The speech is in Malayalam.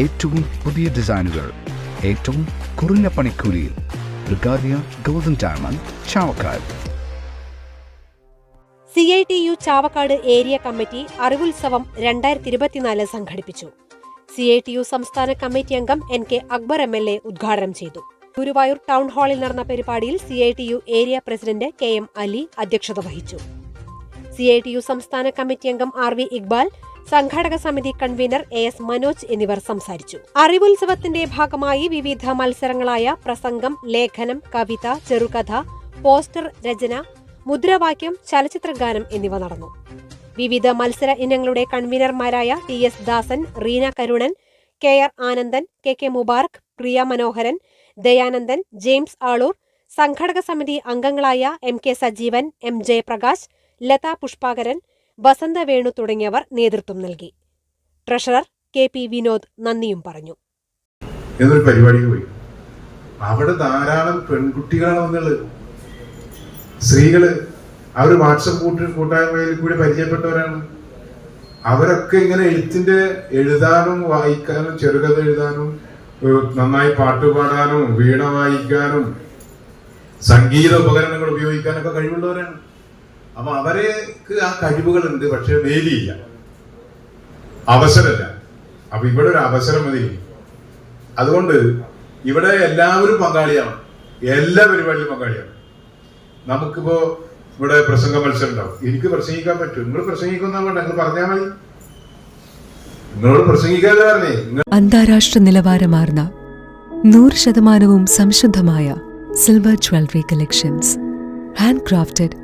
ഏറ്റവും പുതിയ ഡിസൈനുകൾ ഏറ്റവും കുറഞ്ഞ പണിക്കൂലിയിൽ. ബ്രിഗാദിയ golden diamond Chavakkad. C I T U Chavakkad area committee അറിവുത്സവം രണ്ടായിരത്തി ഇരുപത്തിനാല് സംഘടിപ്പിച്ചു. സി ഐ ടി യു സംസ്ഥാന കമ്മിറ്റി അംഗം N K Akbar M L A ഉദ്ഘാടനം ചെയ്തു. ഗുരുവായൂർ ടൗൺ ഹാളിൽ നടന്ന പരിപാടിയിൽ C I T U area president K M Ali അധ്യക്ഷത വഹിച്ചു. സി ഐ ടി യു സംസ്ഥാന കമ്മിറ്റി അംഗം ആർ വി ഇക്ബാൽ സംഘാടക സമിതി കൺവീനർ എ എസ് മനോജ് എന്നിവർ സംസാരിച്ചു. അറിവുത്സവത്തിന്റെ ഭാഗമായി വിവിധ മത്സരങ്ങളായ പ്രസംഗം ലേഖനം കവിത ചെറുകഥ പോസ്റ്റർ രചന മുദ്രാവാക്യം ചലച്ചിത്രഗാനം എന്നിവ നടന്നു. വിവിധ മത്സര ഇനങ്ങളുടെ കൺവീനർമാരായ T S Dasan Reena Karunan K R Anandan K K Mubarak Priya Manoharan Dayanandan James Aloor സംഘടക സമിതി അംഗങ്ങളായ M K Sajeevan M Jayaprakash Latha Pushpakaran Vasantha Venu തുടങ്ങിയവർ നേതൃത്വം നൽകി. ട്രഷറർ കെ പി വിനോദ് നന്ദിയും പറഞ്ഞു. അവിടെ ധാരാളം പെൺകുട്ടികളാണ് വന്നത്. സ്ത്രീകൾ അവർ വാട്സപ്പ് കൂട്ട് കൂട്ടായ്മയിൽ കൂടി പരിചയപ്പെട്ടവരാണ്. അവരൊക്കെ ഇങ്ങനെ എഴുത്തിന്റെ എഴുതാനും വായിക്കാനും ചെറുകഥ എഴുതാനും നന്നായി പാട്ട് പാടാനും വീണ വായിക്കാനും സംഗീത ഉപകരണങ്ങൾ ഉപയോഗിക്കാനൊക്കെ കഴിവുള്ളവരാണ്. അപ്പൊ അവർക്ക് ആ കഴിവുകളുണ്ട് പക്ഷെ വേദിയില്ല അവസരമില്ല. അപ്പൊ ഇവിടെ ഒരു അവസരം മതി. അതുകൊണ്ട് ഇവിടെ എല്ലാവരും പങ്കാളിയാണ്. എല്ലാ പരിപാടിയിലും പങ്കാളിയാണ്. നമുക്കിപ്പോ ഇവിടെ പ്രസംഗ മത്സരം ഉണ്ടാവും എനിക്ക് പ്രസംഗിക്കാൻ പറ്റും. നിങ്ങൾ പ്രസംഗിക്കുന്ന വേണ്ട? നിങ്ങൾ പറഞ്ഞാൽ മതി. നിങ്ങളോട് പ്രസംഗിക്കാതെ പറഞ്ഞേ അന്താരാഷ്ട്ര നിലവാരമാർന്ന നൂറ് ശതമാനവും സംശുദ്ധമായ silver jewellery collections. Handcrafted